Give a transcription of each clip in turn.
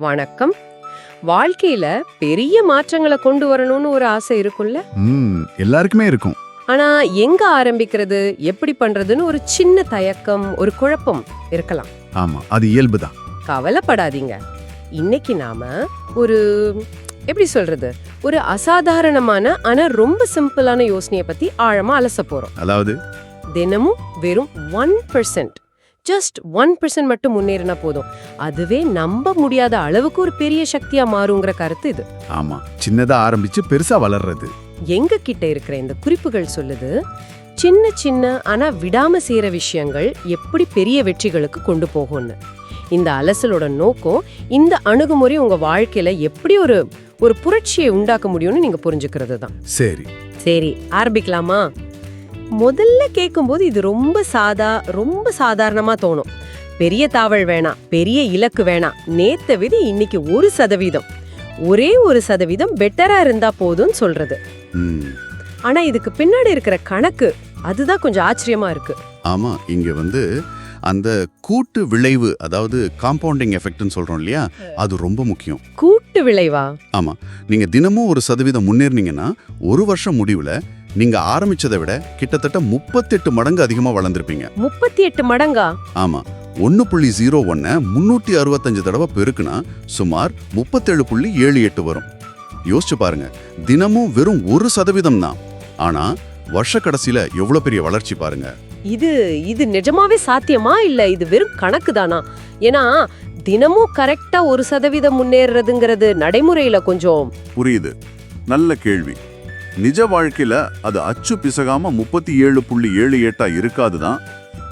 வணக்கம். வாழ்க்கையில பெரிய மாற்றங்களை கொண்டு வரணும்னு ஒரு ஆசை இருக்கும்ல? எல்லாருக்குமே இருக்கும். ஆனா எங்க ஆரம்பிக்கிறது எப்படி பண்றதுன்னு ஒரு சின்ன தயக்கம் ஒரு குழப்பம் இருக்கலாம். ஆமா அது இயல்புதான். கவலைப்படாதீங்க. இன்னைக்கு நாம ஒரு எப்படி சொல்றது ஒரு அசாதாரணமான ஆனா ரொம்ப சிம்பிளான யோசனையை பத்தி ஆழமா அலச போறோம். அதாவது? தினமும் வெறும் one percent just one percent மட்டும் முன்னேறினா போதும். அதுவே நம்ப முடியாத அளவுக்கு ஒரு பெரிய சக்தியா மாறுங்கிற கருத்து இது. ஆமா சின்னதா ஆரம்பிச்சு பெருசா வளர்றது. எங்க கிட்ட இருக்கிற இந்த குறிப்புகள் சொல்லுது சின்ன சின்ன ஆனா விடாம செய்யற விஷயங்கள் எப்படி பெரிய வெற்றிகளுக்கு கொண்டு போகும்னு. இந்த அலசலோட நோக்கம் இந்த அணுகுமுறை உங்க வாழ்க்கையில எப்படி ஒரு ஒரு புரட்சியை உண்டாக்க முடியும்னு நீங்க புரிஞ்சுக்கிறது தான் சரி. சரி ஆரம்பிக்கலாமா? முதல்ல கேட்கும்போது இது ரொம்ப சாதா ரொம்ப சாதாரணமா தோணும். பெரிய தாவல் வேணாம் பெரிய இலக்கு வேணாம். நேத்த விதி இன்னைக்கு ஒரு சதவீதம். ஒரே ஒரு சதவீதம் பெட்டரா இருந்தா போதும்னு சொல்றது. ஆனா இதுக்கு பின்னாடி இருக்கிற கணக்கு அதுதான் கொஞ்சம் ஆச்சரியமா இருக்கு. ஆமா இங்க வந்து அந்த கூட்டு விளைவு அதாவது காம்பவுண்டிங் எஃபெக்ட்னு சொல்றோம் இல்லையா? அது ரொம்ப முக்கியம். கூட்டு விளைவா? ஆமா நீங்க தினமும் ஒரு சதவீதம் முன்னேறினீங்கன்னா ஒரு வருஷம் முடிவுல நீங்க ஆரம்பிச்சதை விட கிட்டத்தட்ட முப்பத்தெட்டு மடங்கு அதிகமா வளர்ந்துருப்பீங்க. முப்பத்தி எட்டு மடங்கா? ஆமா. ஒன்னு புள்ளி ஜீரோ ஒன்ன முன்னூற்றி அறுபத்தஞ்சு தடவை பெருக்குனா சுமார் முப்பத்தேழு புள்ளி ஏழு எட்டு வரும். யோசிச்சு பாருங்க. தினமும் வெறும் ஒரு சதவீதம் தான். ஆனா வருஷ கடைசியில எவ்வளவு பெரிய வளர்ச்சி பாருங்க. இது இது நிஜமாவே சாத்தியமா? இல்ல இது வெறும் கணக்கு தானா? ஏன்னா தினமும் கரெக்டா ஒரு சதவீதம் முன்னேறதுங்கிறது நடைமுறையில கொஞ்சம் புரியுது. நல்ல கேள்வி. நிஜ வாழ்க்கையில அது அச்சு பிசகாம முப்பத்தி ஏழு புள்ளி ஏழு எட்டா இருக்காதுதான்.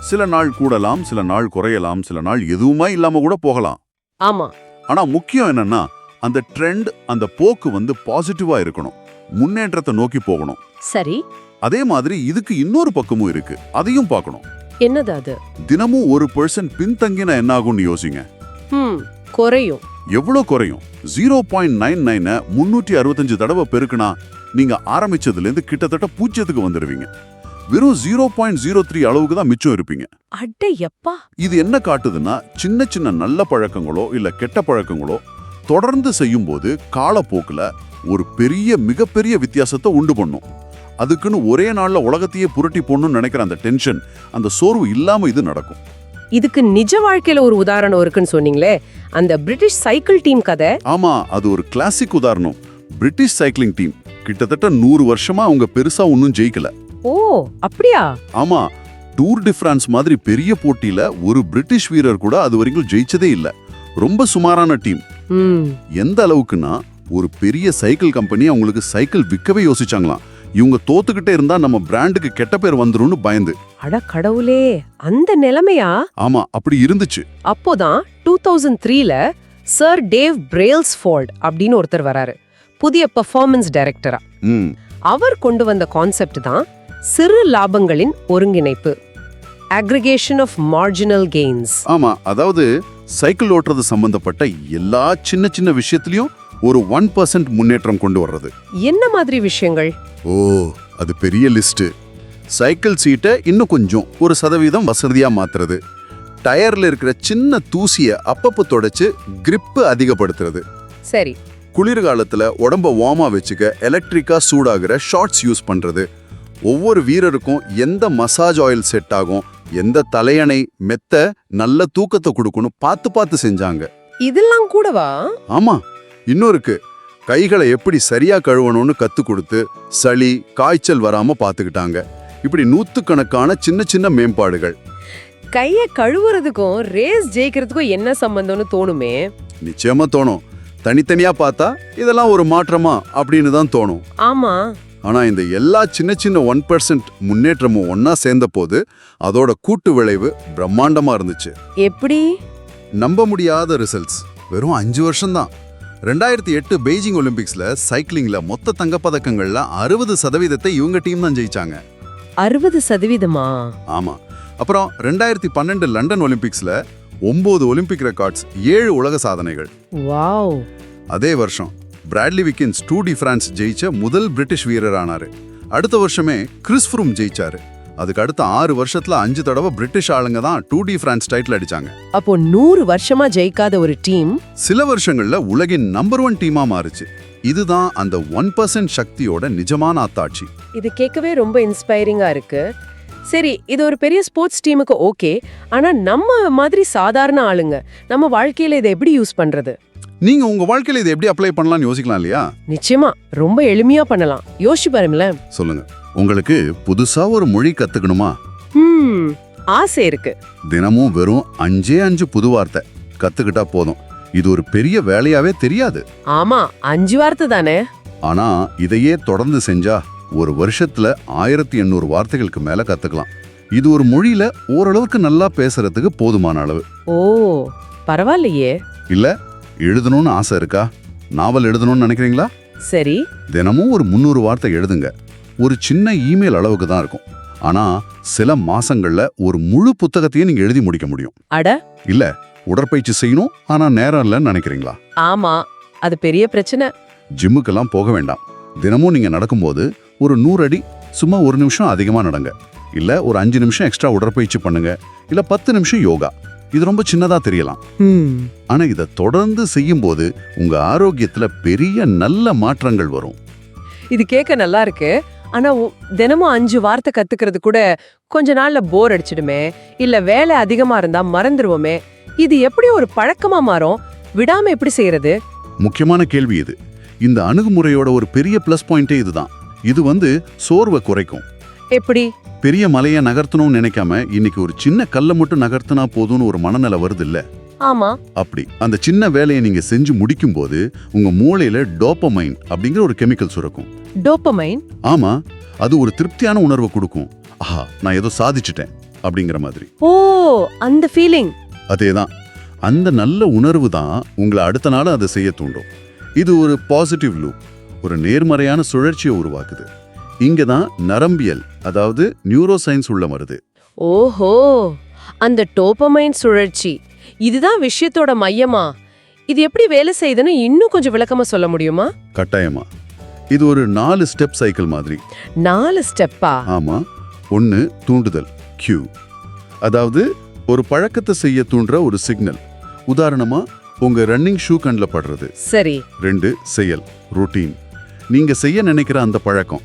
சில நாள் கூடலாம் சில நாள் குறையலாம் சில நாள் எதுவுமே இல்லாம கூட போகலாம். ஆமா. ஆனா முக்கியம் என்னன்னா அந்த ட்ரெண்ட் அந்த போக்கு வந்து பாசிட்டிவா இருக்கணும். முன்னேற்றத்தை நோக்கி போகணும். சரி. அதே மாதிரி இதுக்கு இன்னொரு பக்கமும் இருக்கு. அதையும் பார்க்கணும். என்னது அது? தினமும் ஒரு பர்சன்ட் பின்தங்கினா என்ன ஆகும்னு யோசிங்க குறையும். எவ்வளோ குறையும்? ஜீரோ பாயிண்ட் நைன் நைனை முன்னூற்றி அறுபத்தஞ்சு தடவை பெருக்குனா நீங்க ஆரம்பிச்சதுலேருந்து கிட்டத்தட்ட பூஜ்ஜியத்துக்கு வந்துடுவீங்க வெறும் ஜீரோ பாயிண்ட் ஜீரோ த்ரீ அளவுக்கு தான் மிச்சம் இருப்பீங்க. அட எப்பா இது என்ன காட்டுதுன்னா சின்ன சின்ன நல்ல பழக்கங்களோ இல்ல கெட்ட பழக்கங்களோ தொடர்ந்து செய்யும்போது காலப்போக்குல ஒரு பெரிய மிகப்பெரிய வித்தியாசத்தை உண்டு பண்ணும். அதுக்குன்னு ஒரே நாள்ல உலகத்தையே புரட்டி போடணும்னு நினைக்கிற அந்த டென்ஷன் அந்த சோர்வு இல்லாம இது நடக்கும். இதுக்கு நிஜ வாழ்க்கையில ஒரு உதாரணம் இருக்குன்னு சொன்னீங்களே அந்த பிரிட்டிஷ் சைக்கிள் டீம் கதை? ஆமா அது ஒரு கிளாசிக் உதாரணம். பிரிட்டிஷ் சைக்கிளிங் டீம் கிட்டத்தட்ட நூறு வருஷமா அவங்க பெருசா ஒன்னும் ஜெயிக்கல. ஓ அப்படியா? ஆமா டூர் டி பிரான்ஸ் மாதிரி பெரிய போட்டியில ஒரு பிரிட்டிஷ் வீரர் கூட அது வரைக்கும் ஜெயிச்சதே இல்ல. ரொம்ப சுமாரான டீம். எந்த அளவுக்குன்னா ஒரு பெரிய சைக்கிள் கம்பெனி அவங்களுக்கு சைக்கிள் விற்கவே யோசிச்சாங்களாம். இவங்க தோத்துக்கிட்டே இருந்தா நம்ம பிராண்டுக்கு கெட்ட பேர் வந்துரும்னு பயந்து. அட கடவுளே அந்த நிலைமையா? ஆமா அப்படி இருந்துச்சு. அப்போதான் டூ தௌசண்ட் த்ரீல சர் டேவ் பிரேல்ஸ்ஃபோர்ட் அப்படின்னு ஒருத்தர் வராரு. புதிய பெர்ஃபார்மன்ஸ் டைரக்டரா ம். அவர் கொண்டு வந்த கான்செப்ட் தான் சிறு லாபங்களின் ஒருங்கிணைப்பு. அக்ரிகேஷன் ஆஃப் மார்ஜினல் கெயின்ஸ் ஆமா அதாவது சைக்கிள் ஓட்டுறது சம்பந்தப்பட்ட எல்லா சின்ன சின்ன விஷயத்திலயும் ஒரு ஒன் பர்சன்ட் முன்னேற்றம் கொண்டு வர்றது. என்ன மாதிரி விஷயங்கள்? ஓ அது பெரிய லிஸ்ட் சைக்கிள் சீட்டை இன்னும் கொஞ்சம் ஒரு சதவீதம் வசதியா மாத்துறது. டயர்ல இருக்கிற சின்ன தூசிய அப்பப்போ தொடச்சு grip அதிகப்படுத்துறது. சரி குளிர்காலத்துல உடம்ப வார்மா வச்சுக்க எலக்ட்ரிக்கா சூடாகிற ஷார்ட்ஸ் யூஸ் பண்றது. ஒவ்வொரு வீரருக்கும் எந்த மசாஜ் ஆயில் செட் ஆகும் எந்த தலையணை மெத்த நல்ல தூக்கத்தை கொடுக்கணும் பார்த்து பார்த்து செஞ்சாங்க. இதெல்லாம் கூடவா? ஆமா இன்னொருக்கு கைகளை எப்படி சரியா கழுவணும்னு கத்து கொடுத்து சளி காய்ச்சல் வராம பாத்துக்கிட்டாங்க இப்படி நூத்துக்கணக்கான சின்ன சின்ன மேம்பாடுகள். கைய கழுவுறதுக்கும் ரேஸ் ஜெயிக்கிறதுக்கும் என்ன சம்பந்தம்னு தோணுமே? நிச்சயமா தோணும். தனித்தனியா பார்த்தா இதெல்லாம் ஒரு மாற்றமா அப்படின்னு தான் தோணும். ஆமா. ஆனா இந்த எல்லா சின்ன சின்ன ஒன் பர்சன்ட் முன்னேற்றமும் ஒன்னா சேர்ந்த போது அதோட கூட்டு விளைவு பிரம்மாண்டமா இருந்துச்சு. எப்படி? நம்ப முடியாத ரிசல்ட்ஸ் வெறும் அஞ்சு வருஷம்தான் ரெண்டாயிரத்தி எட்டு பெய்ஜிங் ஒலிம்பிக்ஸ்ல சைக்கிளிங்ல மொத்த தங்கப்பதக்கங்கள்ல அறுபது சதவீதத்தை இவங்க டீம் தான் ஜெயிச்சாங்க. அறுபது சதவீதமா? ஆமா. அப்புறம் ரெண்டாயிரத்தி பன்னெண்டு லண்டன் ஒலிம்பிக்ஸ்ல ஒன்பது ஒலிம்பிக் ரெக்கார்ட்ஸ் ஏழு உலக சாதனைகள். வாவ். அதே வருஷம் Bradley Wiggins tour de France ஜெயிச்ச முதல் பிரிட்டிஷ் வீரர் ஆனாரு அடுத்த வருஷமே கிறிஸ் ஃப்ரூம் ஜெயிச்சாரு. அதுக்கு அடுத்த ஆறு வருஷத்துல அஞ்சு தடவை பிரிட்டிஷ் ஆளுங்க தான் டூ டி பிரான்ஸ் டைட்டில் அடிச்சாங்க. அப்போ நூறு வருஷமா ஜெயிக்காத ஒரு டீம்? சில வருஷங்கள்ல உலகின் நம்பர் ஒன் டீமா மாறுச்சு. இதுதான் அந்த ஒன் பர்சன்ட் சக்தியோட நிஜமான அத்தாட்சி இது கேட்கவே ரொம்ப இன்ஸ்பைரிங்கா இருக்கு. சரி இது ஒரு பெரிய ஸ்போர்ட்ஸ் டீமுக்கு ஓகே ஆனா நம்ம மாதிரி சாதாரண ஆளுங்க நம்ம வாழ்க்கையில இதை எப்படி யூஸ் பண்றது? நீங்க உங்க வாழ்க்கையில இதை எப்படி அப்ளை பண்ணலாம்னு யோசிக்கலாம் இல்லையா? நிச்சயமா ரொம்ப எளிமையா பண்ணலாம். யோசிச்சு பாருங்களேன். சொல்லுங்க. உங்களுக்கு புதுசா ஒரு மொழி கத்துக்கணுமா? ஆசை இருக்கு. தினமும் வெறும் அஞ்சே அஞ்சு புது வார்த்தை கத்துக்கிட்டா போதும். இது ஒரு பெரிய வேலையாவே தெரியாது. ஆமா அஞ்சு வார்த்தை தானே? ஆனா இதையே தொடர்ந்து செஞ்சா ஒரு வருஷத்துல ஆயிரத்தி எண்ணூறு வார்த்தைகளுக்கு மேல கத்துக்கலாம். இது ஒரு மொழியில ஓரளவுக்கு நல்லா பேசுறதுக்கு போதுமான அளவு. ஓ பரவாயில்லையே. இல்ல எழுதணும்னு ஆசை இருக்கா? நாவல் எழுதணும்னு நினைக்கிறீங்களா? சரி. தினமும் ஒரு முந்நூறு வார்த்தை எழுதுங்க. ஒரு சின்ன இமெயில் அளவுக்கு தான் இருக்கும். ஆனா சில மாசங்கள்ல ஒரு முழு புத்தகத்தையும் நீங்க எழுதி முடிக்க முடியும். அட. இல்ல உடற்பயிற்சி செய்யணும் ஆனா நேரம் இல்லைன்னு நினைக்கிறீங்களா? ஆமா அது பெரிய பிரச்சனை. ஜிம்முக்கெல்லாம் போக வேண்டாம். தினமும் நீங்க நடக்கும்போது ஒரு நூறு அடி சும்மா ஒரு நிமிஷம் அதிகமா நடங்க. இல்ல ஒரு அஞ்சு நிமிஷம் எக்ஸ்ட்ரா உடற்பயிற்சி பண்ணுங்க. இல்ல பத்து நிமிஷம் யோகா. இது ரொம்ப சின்னதா தெரியலாம். ஹம் ஆனா இதை தொடர்ந்து செய்யும்போது உங்க ஆரோக்கியத்துல பெரிய நல்ல மாற்றங்கள் வரும். இது கேட்க நல்லா இருக்கு. ஆனா தினமும் அஞ்சு வார்த்தை கத்துக்கிறது கூட கொஞ்ச நாள்ல போர் அடிச்சிடுமே. இல்ல வேலை அதிகமா இருந்தா மறந்துருவோமே. இது எப்படி ஒரு பழக்கமா மாறும்? விடாம எப்படி செய்யறது? முக்கியமான கேள்வி இது. இந்த அணுகுமுறையோட ஒரு பெரிய ப்ளஸ் பாயிண்டே இதுதான். இது வந்து சோர்வை குறைக்கும். எப்படி? பெரிய மலையை நகர்த்தணும்னு நினைக்காம இன்னைக்கு ஒரு சின்ன கல்லை மட்டும் நகர்த்தினா போதும்னு ஒரு மனநிலை வருது இல்ல ஆமா. அப்படி. அந்த சின்ன வேலையை நீங்க செஞ்சு முடிக்கும்போது உங்க மூளையில டோப்பமைன் அப்படிங்கிற ஒரு கெமிக்கல் சுரக்கும். டோப்பமைன்? ஆமா. அது ஒரு திருப்தியான உணர்வை கொடுக்கும். ஆஹா நான் ஏதோ சாதிச்சிட்டேன் அப்படிங்கிற மாதிரி. ஓ அந்த ஃபீலிங் அதேதான். அந்த நல்ல உணர்வு தான் உங்களை அடுத்த நாள் அதை செய்ய தூண்டும். இது ஒரு பாசிட்டிவ் லூப் ஒரு நேர்மறையான சுழற்சியை உருவாக்குது. இங்க தான் நரம்பியல் அதாவது நியூரோ சயின்ஸ் உள்ள வருது ஓஹோ! அந்த டோப்பமைன் சுழற்சி இதுதான் விஷயத்தோட மையமா? இது எப்படி வேலை செய்யுதுன்னு இன்னும் கொஞ்சம் விளக்கமா சொல்ல முடியுமா? கட்டாயமா. இது ஒரு நாலு ஸ்டெப் சைக்கிள் மாதிரி. நாலு ஸ்டெப்பா ஆமா. ஒன்னு தூண்டுதல் கியூ அதாவது ஒரு பழக்கத்தை செய்ய தூண்டுற ஒரு சிக்னல் உதாரணமா உங்க ரன்னிங் ஷூ கண்ணில் படுறது. சரி. ரெண்டு செயல் ரொட்டீன் நீங்க செய்ய நினைக்கிற அந்த பழக்கம்.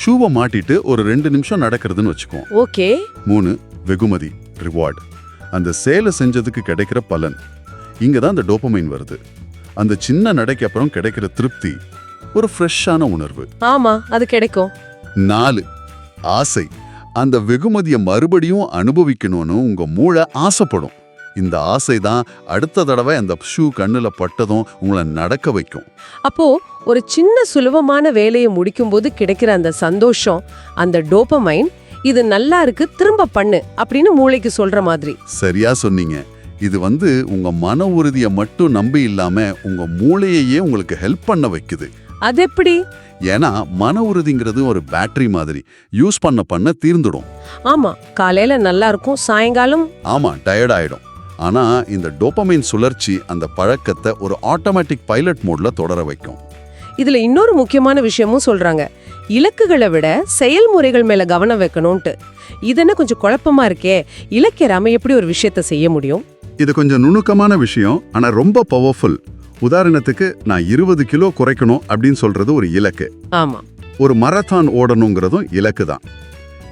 ஷூவை மாட்டிட்டு ஒரு ரெண்டு நிமிஷம் நடக்கிறதுன்னு வச்சுக்கோம் ஓகே. மூணு வெகுமதி ரிவார்ட் அந்த சேலை செஞ்சதுக்கு கிடைக்கிற பலன். இங்க தான் அந்த டோப்பமைன் வருது. அந்த சின்ன நடைக்கு அப்புறம் கிடைக்கிற திருப்தி ஒரு ஃப்ரெஷ்ஷான உணர்வு. ஆமா அது கிடைக்கும். நாலு ஆசை. அந்த வெகுமதியை மறுபடியும் அனுபவிக்கணும்னு உங்க மூளை ஆசைப்படும். இந்த ஆசை தான் அடுத்த தடவை அந்த ஷூ கண்ணுல பட்டதும் உங்களை நடக்க வைக்கும். அப்போ ஒரு சின்ன சுலபமான வேலையை முடிக்கும்போது கிடைக்கிற அந்த சந்தோஷம் அந்த டோப்பமைன் இது நல்லா இருக்கு திரும்ப பண்ணு அப்படின்னு மூளைக்கு சொல்ற மாதிரி. சரியா சொன்னீங்க. இது வந்து உங்க மன உறுதியை மட்டும் நம்பி இல்லாம உங்க மூளையையே உங்களுக்கு ஹெல்ப் பண்ண வைக்குது. அது எப்படி? ஏன்னா மன உறுதிங்கிறது ஒரு பேட்டரி மாதிரி. யூஸ் பண்ண பண்ண தீர்ந்துடும். ஆமா காலையில நல்லா இருக்கும் சாயங்காலம் ஆமா டயர்ட் ஆயிடும். ஆனா இந்த டோப்பமைன் சுழற்சி அந்த பழக்கத்தை ஒரு ஆட்டோமேட்டிக் பைலட் மோட்ல தொடர வைக்கும். இதுல இன்னொரு முக்கியமான விஷயமும் சொல்றாங்க. இலக்குகளை விட செயல்முறைகள் மேல கவனம் வைக்கணும்ட்டு இதென்ன கொஞ்சம் குழப்பமா இருக்கே? இலக்கியராம எப்படி ஒரு விஷயத்த செய்ய முடியும்? இது கொஞ்சம் நுணுக்கமான விஷயம் ஆனா ரொம்ப பவர்ஃபுல் உதாரணத்துக்கு நான் இருபது கிலோ குறைக்கணும் அப்படின்னு சொல்றது ஒரு இலக்கு. ஆமா. ஒரு மரத்தான் ஓடணுங்கிறதும் இலக்கு தான்.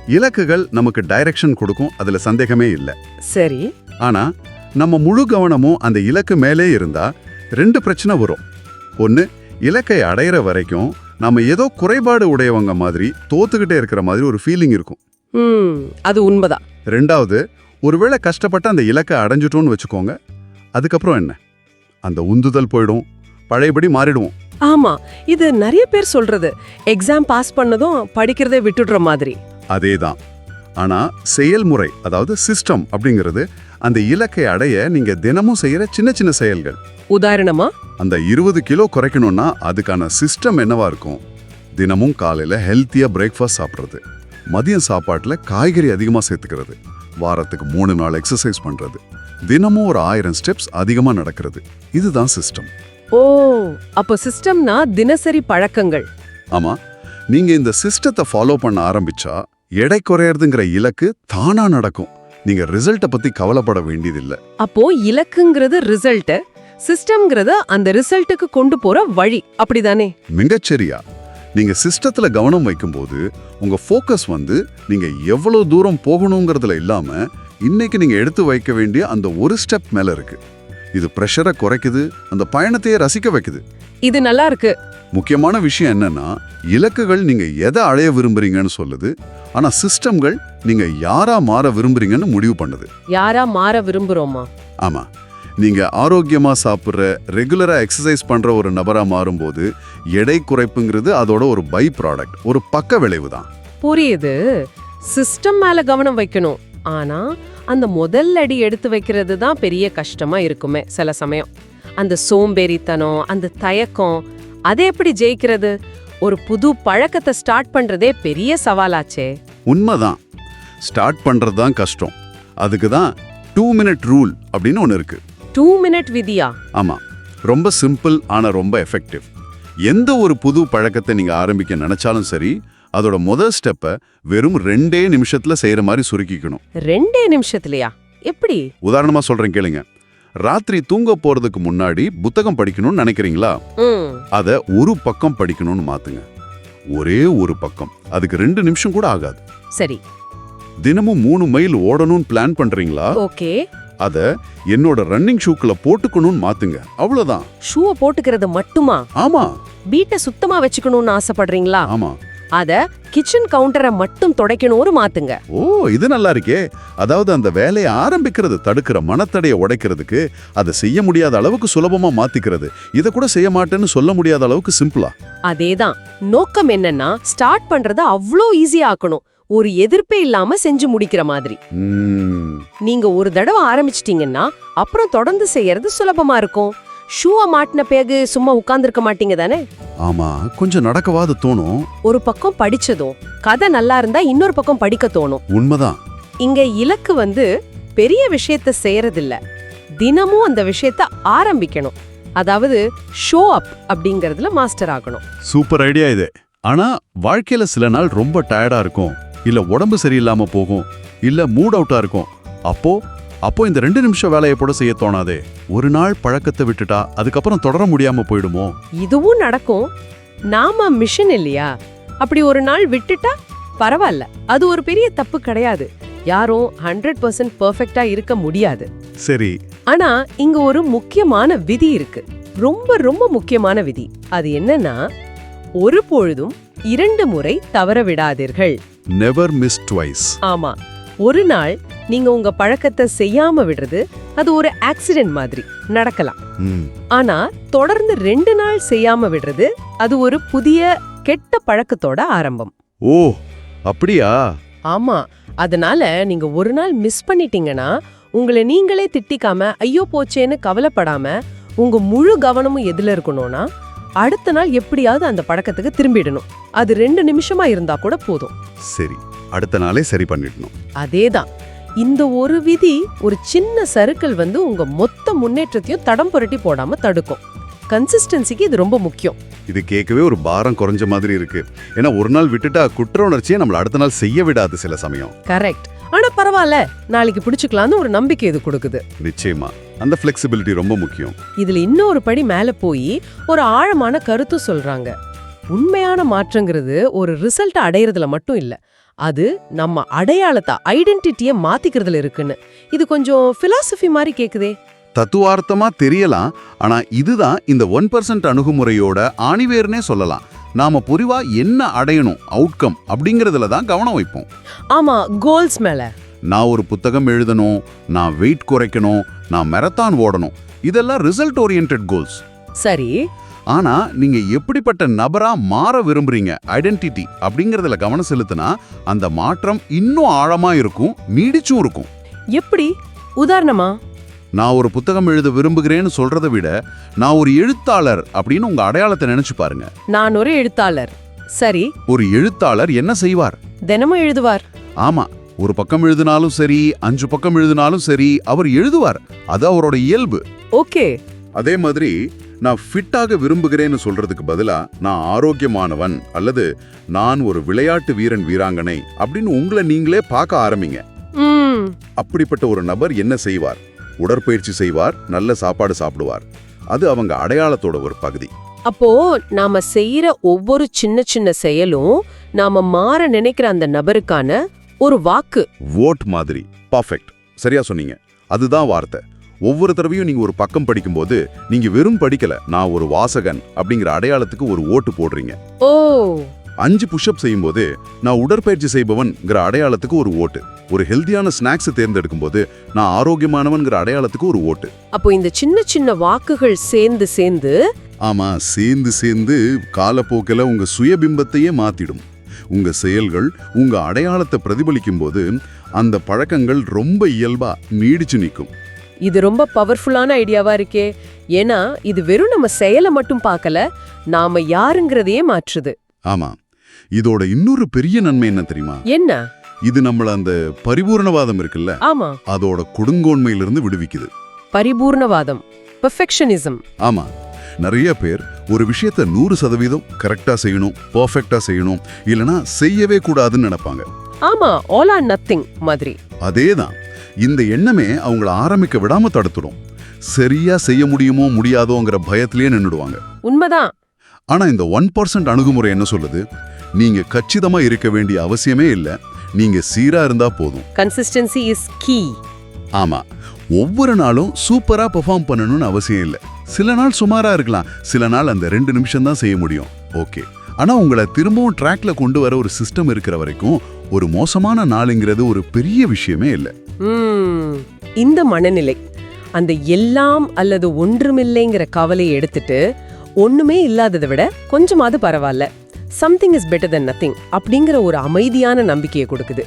இலக்குகள் நமக்கு டைரக்ஷன் கொடுக்கும் அதுல சந்தேகமே இல்லை. சரி. ஆனா நம்ம முழு கவனமும் அந்த இலக்கு மேலே இருந்தா ரெண்டு பிரச்சனை வரும். ஒன்னு இலக்கை அடையிற வரைக்கும் நாம ஏதோ குறைபாடு உடையவங்க மாதிரி தோத்துக்கிட்டே இருக்கிற மாதிரி ஒரு ஃபீலிங் இருக்கும். அது உண்மைதான். ரெண்டாவது ஒருவேளை கஷ்டப்பட்டு அந்த இலக்கை அடைஞ்சிட்டோம்னு வச்சுக்கோங்க அதுக்கப்புறம் என்ன? அந்த உந்துதல் போயிடும் பழையபடி மாறிடுவோம். ஆமா இது நிறைய பேர் சொல்றது. எக்ஸாம் பாஸ் பண்ணதும் படிக்கிறதை விட்டுடுற மாதிரி. அதேதான். ஆனா செயல்முறை அதாவது சிஸ்டம் அப்படிங்கிறது அந்த இலக்கை அடைய நீங்க தினமும் செய்யற சின்ன சின்ன செயல்கள். உதாரணமா? அந்த இருபது கிலோ குறைக்கணும்னா அதுக்கான சிஸ்டம் என்னவா இருக்கும்? தினமும் காலையில ஹெல்த்தியா பிரேக்ஃபாஸ்ட் சாப்பிட்றது. மதியம் சாப்பாட்டுல காய்கறி அதிகமா சேர்த்துக்கிறது. வாரத்துக்கு மூணு நாள் எக்ஸசைஸ் பண்றது. தினமும் ஒரு ஆயிரம் ஸ்டெப்ஸ் அதிகமா நடக்கிறது. இதுதான் சிஸ்டம் ஓ அப்போ சிஸ்டம்னா தினசரி பழக்கங்கள். ஆமா. நீங்க இந்த சிஸ்டத்தை ஃபாலோ பண்ண ஆரம்பிச்சா எடை குறையறதுங்கிற இலக்கு தானா நடக்கும். நீங்க ரிசல்ட்டை பத்தி கவலைப்பட வேண்டியதில்லை. அப்போ இலக்குங்கிறது ரிசல்ட் சிஸ்டம்ங்கிறது அந்த ரிசல்ட்டுக்கு கொண்டு போற வழி அப்படிதானே? மிகச்சரியா. நீங்க சிஸ்டத்துல கவனம் வைக்கும்போது உங்க ஃபோக்கஸ் வந்து நீங்க எவ்வளவு தூரம் போகணுங்கிறதுல இல்லாம இன்னைக்கு நீங்க எடுத்து வைக்க வேண்டிய அந்த ஒரு ஸ்டெப் மேல இருக்கு. இது ப்ரெஷரை குறைக்குது அந்த பயணத்தையே ரசிக்க வைக்குது. இது நல்லா இருக்கு முக்கியமான விஷயம் என்னன்னா இலக்குகள் நீங்க எதை அடைய விரும்புறீங்கன்னு சொல்லுது ஆனா சிஸ்டம்கள் நீங்க யாரா மாற விரும்புறீங்கன்னு முடிவு பண்ணுது. யாரா மாற விரும்புறோமா? ஆமா. நீங்க ஆரோக்கியமா சாப்பிட்ற ரெகுலரா எக்ஸசைஸ் பண்ற ஒரு நபரா மாறும்போது எடை குறைப்புங்கிறது அதோட ஒரு பை ப்ராடக்ட் ஒரு பக்க விளைவு தான் புரியுது. சிஸ்டம் மேல கவனம் வைக்கணும். ஆனா அந்த முதல் அடி எடுத்து வைக்கிறது தான் பெரிய கஷ்டமா இருக்குமே சில சமயம். அந்த சோம்பேறித்தனம் அந்த தயக்கம் அதை எப்படி ஜெயிக்கிறது? ஒரு புது பழக்கத்தை ஸ்டார்ட் பண்றதே பெரிய சவாலாச்சே. உண்மைதான். ஸ்டார்ட் பண்றது தான் கஷ்டம். அதுக்கு தான் டூ மினிட் ரூல் அப்படின்னு ஒன்று இருக்கு. டூ மினிட் விதியா? ஆமா. ரொம்ப சிம்பிள் ஆனா ரொம்ப எஃபெக்டிவ் எந்த ஒரு புது பழக்கத்தை நீங்க ஆரம்பிக்க நினைச்சாலும் சரி அதோட முதல் ஸ்டெப்பை வெறும் ரெண்டே நிமிஷத்துல செய்யற மாதிரி சுருக்கிக்கணும். ரெண்டே நிமிஷத்துலயா? எப்படி? உதாரணமா சொல்றேன் கேளுங்க. ராத்திரி தூங்க போறதுக்கு முன்னாடி புத்தகம் படிக்கணும்னு நினைக்கிறீங்களா? அத ஒரு பக்கம் படிக்கணும்னு மாத்துங்க. ஒரே ஒரு பக்கம். அதுக்கு ரெண்டு நிமிஷம் கூட ஆகாது. சரி. தினமும் மூணு மைல் ஓடணும்னு பிளான் பண்றீங்களா? ஓகே. அத என்னோட ரன்னிங் ஷூக்குள்ள போட்டுக்கணும்னு மாத்துங்க. அவ்வளவுதான். ஷூவை போட்டுக்கிறது மட்டுமா? ஆமா. வீட்டை சுத்தமா வச்சுக்கணும்னு ஆசைப்படுறீங்களா? ஆமா. அத கிச்சன் கவுண்டரை மட்டும் துடைக்கணும்னு மாத்துங்க. ஓ இது நல்லா இருக்கே. அதாவது அந்த வேலையை ஆரம்பிக்கிறது தடுக்கிற மனத்தடையை உடைக்கிறதுக்கு அதை செய்ய முடியாத அளவுக்கு சுலபமா மாத்திக்கிறது. இதை கூட செய்ய மாட்டேன்னு சொல்ல முடியாத அளவுக்கு சிம்பிளா? அதேதான். நோக்கம் என்னன்னா ஸ்டார்ட் பண்றத அவ்ளோ ஈஸியா ஆக்கணும். ஒரு எதிர்ப்பே இல்லாம செஞ்சு முடிக்கிற மாதிரி. நீங்க ஒரு தடவை ஆரம்பிச்சிட்டீங்கன்னா அப்புறம் தொடர்ந்து செய்யறது சுலபமா இருக்கும். ஷூவை மாட்டின பிறகு சும்மா உட்கார்ந்திருக்க மாட்டீங்க தானே? ஆமா கொஞ்சம் நடக்கவாது தோணும். ஒரு பக்கம் படிச்சதும் கதை நல்லா இருந்தா இன்னொரு பக்கம் படிக்க தோணும். உண்மைதான். இங்க இலக்கு வந்து பெரிய விஷயத்த செய்யறதில்ல. தினமும் அந்த விஷயத்த ஆரம்பிக்கணும். அதாவது ஷோ அப் அப்படிங்கறதுல மாஸ்டர் ஆகணும். சூப்பர் ஐடியா இது. ஆனா வாழ்க்கையில சில நாள் ரொம்ப டயர்டா இருக்கும். இல்ல உடம்பு சரியில்லாம போகும். இல்ல மூட் அவுட்டா இருக்கும். அப்போ அப்போ இந்த ரெண்டு நிமிஷம் வேலையை கூட செய்ய தோணாதே. ஒரு நாள் பழக்கத்தை விட்டுட்டா அதுக்கப்புறம் தொடர முடியாம போயிடுமோ? இதுவும் நடக்கும். நாம மிஷன் இல்லையா? அப்படி ஒரு நாள் விட்டுட்டா பரவாயில்ல. அது ஒரு பெரிய தப்பு கிடையாது. யாரும் ஹண்ட்ரட் பர்சன்ட் பர்ஃபெக்டா இருக்க முடியாது. சரி. ஆனா இங்க ஒரு முக்கியமான விதி இருக்கு. ரொம்ப ரொம்ப முக்கியமான விதி. அது என்னன்னா ஒரு பொழுதும் இரண்டு முறை தவற விடாதீர்கள். நெவர் மிஸ் ட்வைஸ் ஆமா. ஒரு நாள் நீங்க உங்க பழக்கத்தை செய்யாம விடுறது அது ஒரு ஆக்சிடென்ட் மாதிரி. நடக்கலாம். ஆனா தொடர்ந்து ரெண்டு நாள் செய்யாம விடுறது அது ஒரு புதிய கெட்ட பழக்கத்தோட ஆரம்பம். ஓ அப்படியா? ஆமா. அதனால நீங்க ஒரு நாள் மிஸ் பண்ணிட்டீங்கன்னா உங்களை நீங்களே திட்டிக்காம ஐயோ போச்சேன்னு கவலைப்படாம உங்க முழு கவனமும் எதுல இருக்கணும்னா அடுத்த நாள் எப்படியாவது அந்த பழக்கத்துக்கு திரும்பிடணும். அது ரெண்டு நிமிஷமா இருந்தா கூட போதும். சரி. அடுத்த நாளே சரி பண்ணிடணும். அதேதான். இந்த ஒரு விதி ஒரு சின்ன சறுக்கல் வந்து உங்க மொத்த முன்னேற்றத்தையும் தடம் புரட்டி போடாம தடுக்கும். கன்சிஸ்டன்சிக்கு இது ரொம்ப முக்கியம். இது கேட்கவே ஒரு பாரம் குறைஞ்ச மாதிரி இருக்கு. ஏன்னா ஒரு நாள் விட்டுட்டா குற்ற உணர்ச்சியை நம்மள அடுத்த நாள் செய்ய விடாது சில சமயம். கரெக்ட் ஆனா பரவாயில்ல. நாளைக்கு பிடிச்சுக்கலாம்னு ஒரு நம்பிக்கை இது கொடுக்குது. நிச்சயமா. அந்த ஃபிளெக்சிபிலிட்டி ரொம்ப முக்கியம். இதுல இன்னொரு படி மேல போய் ஒரு ஆழமான கருத்து சொல்றாங்க. உண்மையான மாற்றங்கிறது ஒரு ரிசல்ட் அடையறதுல மட்டும் இல்ல. அது நம்ம அடையாளத்தை ஐடென்டிட்டியை மாத்திக்கிறதுல இருக்குன்னு. இது கொஞ்சம் பிலாசபி மாதிரி கேக்குதே. தத்துவார்த்தமா தெரியலாம் ஆனா இதுதான் இந்த ஒன் பர்சன்ட் அணுகுமுறையோட ஆணிவேர்னே சொல்லலாம். நாம பொறிவா என்ன அடையணும் அவுட்கம் அப்படிங்கறதுல தான் கவனம் வைப்போம். ஆமா கோல்ஸ் மேல. நான் ஒரு புத்தகம் எழுதணும் நான் வெயிட் குறைக்கணும் நான் மெரத்தான் ஓடணும். இதெல்லாம் ரிசல்ட் ஓரியன்ட் கோல்ஸ் சரி. ஆனா நீங்க எப்படிப்பட்ட நபரா மாற விரும்புறீங்க? ஐடென்டிட்டி அப்படிங்கறதுல கவனம் செலுத்தினா அந்த மாற்றம் இன்னும் ஆழமா இருக்கும் நீடிச்சும் இருக்கும். எப்படி? உதாரணமா? நான் ஒரு புத்தகம் எழுத விரும்புகிறேன்னு சொல்றதை விட நான் ஒரு எழுத்தாளர் அப்படின்னு உங்க அடையாளத்தை நினைச்சு பாருங்க. நான் ஒரு எழுத்தாளர். சரி. ஒரு எழுத்தாளர் என்ன செய்வார்? தினமும் எழுதுவார். ஆமா. ஒரு பக்கம் எழுதினாலும் சரி அஞ்சு பக்கம் எழுதினாலும் சரி அவர் எழுதுவார். அது அவரோட இயல்பு. ஓகே. அதே மாதிரி நான் ஃபிட்டாக விரும்புகிறேன்னு சொல்றதுக்கு பதிலா நான் ஆரோக்கியமானவன் அல்லது நான் ஒரு விளையாட்டு வீரன் வீராங்கனை அப்படின்னு உங்களை நீங்களே பார்க்க ஆரம்பிங்க. அப்படிப்பட்ட ஒரு நபர் என்ன செய்வார்? உடற்பயிற்சி செய்வார் நல்ல சாப்பாடு சாப்பிடுவார். அது அவங்க அடையாளத்தோட ஒரு பகுதி. அப்போ நாம செய்யற ஒவ்வொரு சின்ன சின்ன செயலும் நாம மாற நினைக்கிற அந்த நபருக்கான ஒரு வாக்கு. வோட் மாதிரி. பர்ஃபெக்ட் சரியா சொன்னீங்க. அதுதான் வார்த்தை. ஒவ்வொரு தடவையும் நீங்க ஒரு பக்கம் படிக்கும்போது நீங்க வெறும் படிக்கல நான் ஒரு வாசகன் அப்படிங்கிற அடையாளத்துக்கு ஒரு ஓட்டு போடுறீங்க. ஓ. அஞ்சு புஷ்அப் செய்யும்போது நான் உடற்பயிற்சி செய்பவன்ங்கிற அடையாளத்துக்கு ஒரு ஓட்டு. ஒரு ஹெல்தியான ஸ்நாக்ஸ் தேர்ந்தெடுக்கும் போது நான் ஆரோக்கியமானவன்கிற அடையாளத்துக்கு ஒரு ஓட்டு. அப்போ இந்த சின்ன சின்ன வாக்குகள் சேர்ந்து சேர்ந்து ஆமா சேர்ந்து சேர்ந்து காலப்போக்கில் உங்க சுயபிம்பத்தையே மாத்திடும். உங்க செயல்கள் உங்க அடையாளத்தை பிரதிபலிக்கும் போது அந்த பழக்கங்கள் ரொம்ப இயல்பா நீடிச்சு நிற்கும். இது ரொம்ப பவர்ஃபுல்லான ஐடியாவா இருக்கே. ஏன்னா இது வெறும் நம்ம செயலை மட்டும் பார்க்கல நாம யாருங்கிறதையே மாற்றுது. ஆமா. இதோட இன்னொரு பெரிய நன்மை என்ன தெரியுமா? என்ன? இது நம்மள அந்த பரிபூரணவாதம் இருக்குல்ல? ஆமா. அதோட கொடுங்கோன்மையிலிருந்து விடுவிக்குது. பரிபூர்ணவாதம். பெர்ஃபெக்ஷனிசம் ஆமா. நிறைய பேர் ஒரு விஷயத்த நூறு சதவீதம் கரெக்டா செய்யணும் பர்ஃபெக்டா செய்யணும் இல்லனா செய்யவே கூடாதுன்னு நினைப்பாங்க. ஆமா ஆல் ஆர் நத்திங் மாதிரி. அதேதான். இந்த எண்ணமே அவங்கள ஆரம்பிக்க விடாம தடுத்துடும் சரியா செய்ய முடியுமோ முடியாதோங்கிற பயத்திலேயே நின்னுடுவாங்க. உண்மைதான். ஆனா இந்த ஒன் பர்சன்ட் அணுகுமுறை என்ன சொல்லுது? நீங்க கச்சிதமா இருக்க வேண்டிய அவசியமே இல்ல. நீங்க சீரா இருந்தா போதும். கன்சிஸ்டன்சி இஸ் கீ ஆமா. ஒவ்வொரு நாளும் சூப்பரா பெர்ஃபார்ம் பண்ணணும்னு அவசியம் இல்ல. சில நாள் சுமாரா இருக்கலாம். சில நாள் அந்த ரெண்டு நிமிஷம் தான் செய்ய முடியும். ஓகே. ஆனா உங்களை திரும்பவும் ட்ராக்ல கொண்டு வர ஒரு சிஸ்டம் இருக்கிற வரைக்கும் ஒரு மோசமான நாளுங்கிறது ஒரு பெரிய விஷயமே இல்ல. இந்த மனநிலை. அந்த எல்லாம் அல்லது ஒன்றுமில்லைங்கிற கவலையை எடுத்துட்டு ஒண்ணுமே இல்லாததை விட கொஞ்சமாவது பரவாயில்ல something is better then nothing அப்படிங்கிற ஒரு அமைதியான நம்பிக்கையை கொடுக்குது.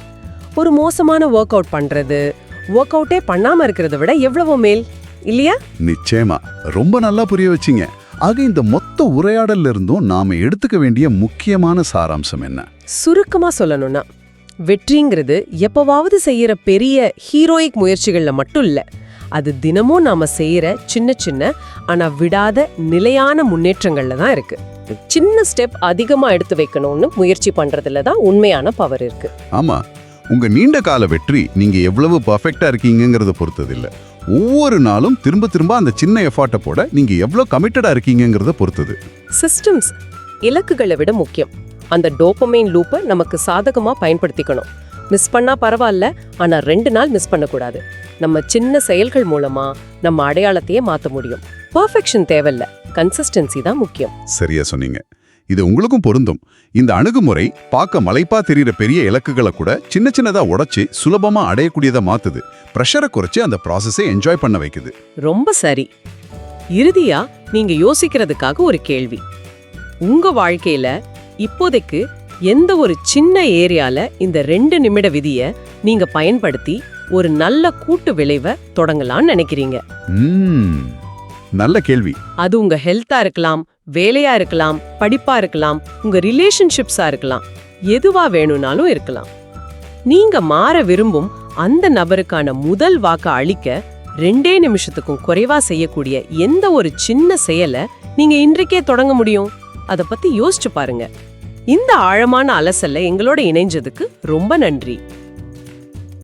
ஒரு மோசமான ஒர்க் அவுட் பண்றது ஒர்க் அவுட்டே பண்ணாம இருக்கிறத விட எவ்வளவோ மேல் இல்லையா? நிச்சயமா. ரொம்ப நல்லா புரிய வச்சீங்க. ஆக இந்த மொத்த உரையாடல்ல இருந்தும் நாம எடுத்துக்க வேண்டிய முக்கியமான சாராம்சம் என்ன? சுருக்கமா சொல்லணும்னா வெற்றிங்கிறது எப்பவாவது செய்யற பெரிய ஹீரோயிக் முயற்சிகள்ல மட்டும் இல்ல. அது தினமும் நாம செய்யற சின்ன சின்ன ஆனா விடாத நிலையான முன்னேற்றங்கள்ல தான் இருக்கு. சின்ன ஸ்டெப் அதிகமா எடுத்து வைக்கணும்னு முயற்சி பண்றதுல தான் உண்மையான பவர் இருக்கு. ஆமா. உங்க நீண்ட கால வெற்றி நீங்க எவ்வளவு பர்ஃபெக்டா இருக்கீங்கங்கறத பொறுத்தது இல்ல ஒவ்வொரு நாளும் திரும்ப திரும்ப அந்த சின்ன எஃபார்ட்டை போட நீங்க எவ்வளவு கமிட்டடா இருக்கீங்கங்கறத பொறுத்தது. சிஸ்டம்ஸ் இலக்குகளை விட முக்கியம். அந்த டோபமைன் லூப்பை நமக்கு சாதகமா பயன்படுத்திக்கணும். மிஸ் பண்ணா பரவாயில்ல ஆனா ரெண்டு நாள் மிஸ் பண்ணக்கூடாது. நம்ம சின்ன செயல்கள் மூலமா நம்ம அடையாளத்தையே மாத்த முடியும். பெர்ஃபெக்ஷன் தேவையில்ல கன்சிஸ்டன்சி தான் முக்கியம். சரியா சொன்னீங்க. இது உங்களுக்கும் பொருந்தும். இந்த அணுகுமுறை பார்க்க மலைப்பா தெரியிற பெரிய இலக்குகளை கூட சின்ன சின்னதா உடைச்சு சுலபமா அடையக்கூடியதை மாத்துது. ப்ரெஷரை குறைச்சு அந்த ப்ராசஸை என்ஜாய் பண்ண வைக்குது. ரொம்ப சரி. இறுதியா நீங்க யோசிக்கிறதுக்காக ஒரு கேள்வி. உங்க வாழ்க்கையில இப்போதைக்கு எந்த ஒரு சின்ன ஏரியால இந்த ரெண்டு நிமிட விதிய நீங்க பயன்படுத்தி ஒரு நல்ல கூட்டு விளைவை தொடங்கலாம்னு நினைக்கிறீங்க. நல்ல கேள்வி. அது உங்க ஹெல்த்தா இருக்கலாம் வேலையா இருக்கலாம் படிப்பா இருக்கலாம் உங்க ரிலேஷன்ஷிப்ஸா இருக்கலாம் எதுவா வேணும்னாலும் இருக்கலாம். நீங்க மாற விரும்பும் அந்த நபருக்கான முதல் வாக்க அளிக்க ரெண்டே நிமிஷத்துக்கும் குறைவா செய்யக்கூடிய எந்த ஒரு சின்ன செயலை நீங்க இன்றைக்கே தொடங்க முடியும்? அதை பத்தி யோசிச்சு பாருங்க. இந்த ஆழமான அலசல்ல எங்களோட இணைஞ்சதுக்கு ரொம்ப நன்றி.